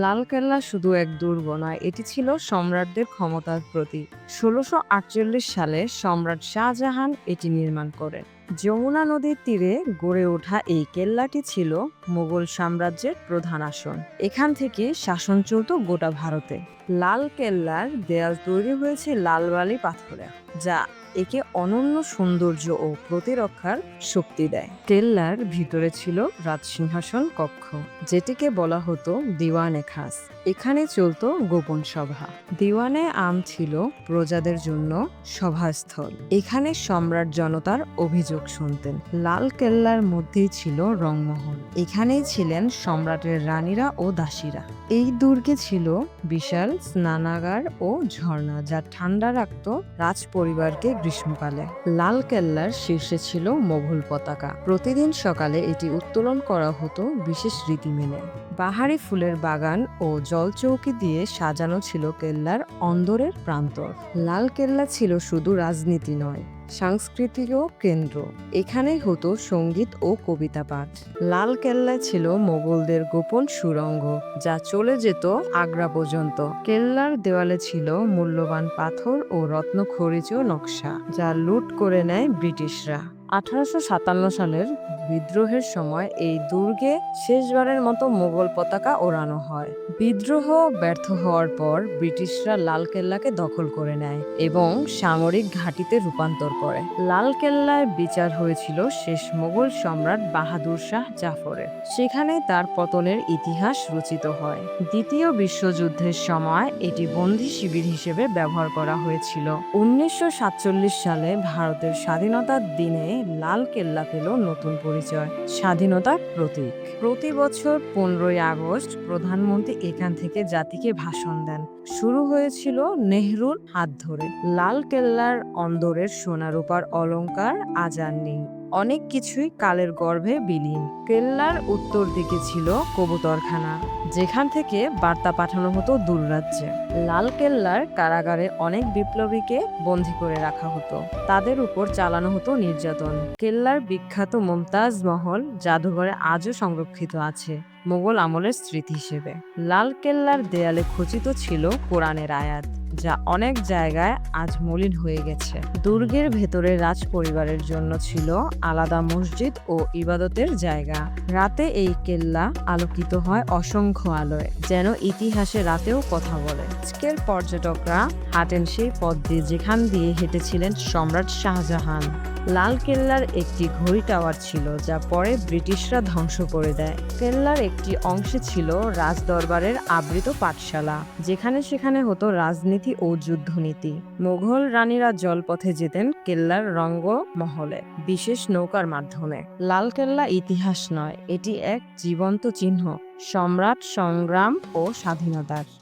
লালকেল্লা শুধু এক দুর্গ নয়, এটি ছিল সম্রাটদের ক্ষমতার প্রতীক। ষোলোশো আটচল্লিশ সালে সম্রাট শাহজাহান এটি নির্মাণ করেন। যমুনা নদীর তীরে গড়ে ওঠা এই কেল্লাটি ছিল মোগল সাম্রাজ্যের প্রধান আসন। এখান থেকে শাসন চলত গোটা ভারতে। লাল কেল্লার দেয়াল তৈরি হয়েছে লালবালি পাথরে, যা একে অনন্য সৌন্দর্য ও প্রতিরক্ষার শক্তি দেয়। কেল্লার ভিতরে ছিল রাজসিংহাসন কক্ষ, যেটিকে বলা হতো দিওয়ানে খাস। এখানে চলতো গোপন সভা। দিওয়ানে আম ছিল প্রজাদের জন্য সভাস্থল। এখানে সম্রাট জনতার অভিযোগ শুনতেন। লাল কেল্লার মধ্যেই ছিল রংমহল। এখানেই ছিলেন সম্রাটের রানীরা ও দাসীরা। এই দুর্গে ছিল বিশাল স্নানাগার ও ঝর্ণা, যা ঠান্ডা রাখত রাজ পরিবারকে গ্রীষ্মকালে। লাল কেল্লার শীর্ষে ছিল মোঘল পতাকা। প্রতিদিন সকালে এটি উত্তোলন করা হতো বিশেষ রীতি মেনে বাহারি ফুলের বাগান ও জলচৌকি দিয়ে সাজানো ছিল কেল্লার অন্দরের প্রান্তর। লাল কেল্লা ছিল শুধু রাজনীতি নয় সাংস্কৃতিক কেন্দ্র। এখানেই হতো সংগীত ও কবিতা পাঠ। লাল কেল্লা ছিল মোগলদের গোপন সুড়ঙ্গ যা চলে যেত আগ্রা পর্যন্ত। কেল্লার দেওয়ালে ছিল মূল্যবান পাথর ও রত্ন খরিজ নকশা, যা লুট করে নেয় ব্রিটিশরা। আঠারোশো সাতান্ন সালের বিদ্রোহের সময় এই দুর্গে শেষবারের মতো মোগল পতাকা ওড়ানো হয়। বিদ্রোহ ব্যর্থ হওয়ার পর ব্রিটিশরা লালকেল্লাকে দখল করে নেয় এবং সামরিক ঘাঁটিতে রূপান্তর করে। লালকেল্লায় বিচার হয়েছিল শেষ মোগল সম্রাট বাহাদুর শাহ জাফরের। সেখানে তার পতনের ইতিহাস রচিত হয়। দ্বিতীয় বিশ্বযুদ্ধের সময় এটি বন্দি শিবির হিসেবে ব্যবহার করা হয়েছিল। উনিশশো সাতচল্লিশ সালে ভারতের স্বাধীনতার দিনে লাল কেল্লা পেল নতুন পরিচয়, স্বাধীনতার প্রতীক। প্রতি বছর পনেরোই আগস্ট প্রধানমন্ত্রী এখান থেকে জাতিকে ভাষণ দেন। শুরু হয়েছিল নেহরুর হাত ধরে। লাল কেল্লার অন্দরের সোনারূপার অলঙ্কার আজ নেই। অনেক কিছুই কালের গর্ভে বিলীন। কেল্লার উত্তর দিকে ছিল কবুতরখানা, যেখান থেকে বার্তা পাঠানো হতো দূররাজ্যে। লাল কেল্লার কারাগারে অনেক বিপ্লবীকে বন্দী করে রাখা হতো। তাদের উপর চালানো হতো নির্যাতন। কেল্লার বিখ্যাত মমতাজ মহল জাদুঘরে আজও সংরক্ষিত আছে, মোগল আমলের স্মৃতি হিসেবে। লাল কেল্লার দেয়ালে খচিত ছিল কোরআনের আয়াত। যা অনেক জায়গায় আজ মলিন হয়ে গেছে। দুর্গের ভেতরে রাজ পরিবারের জন্য ছিল আলাদা মসজিদ ও ইবাদতের জায়গা। রাতে এই কেল্লা আলোকিত হয় অসংখ্য আলোয়, যেন ইতিহাসে রাতেও কথা বলে। আজকের পর্যটকরা হাঁটেন সেই পথ দিয়ে, যেখান দিয়ে হেঁটেছিলেন সম্রাট শাহজাহান। লাল কেল্লার একটি ঘড়ি টাওয়ার ছিল, যা পরে ব্রিটিশরা ধ্বংস করে দেয়। কেল্লার একটি অংশে ছিল রাজদরবারের আবৃত পাঠশালা, যেখানে সেখানে হতো রাজনীতি ও যুদ্ধনীতি। মোঘল রানীরা জলপথে যেতেন কেল্লার রঙ্গ মহলে বিশেষ নৌকার মাধ্যমে। লাল কেল্লা ইতিহাস নয়, এটি এক জীবন্ত চিহ্ন, সম্রাট সংগ্রাম ও স্বাধীনতার।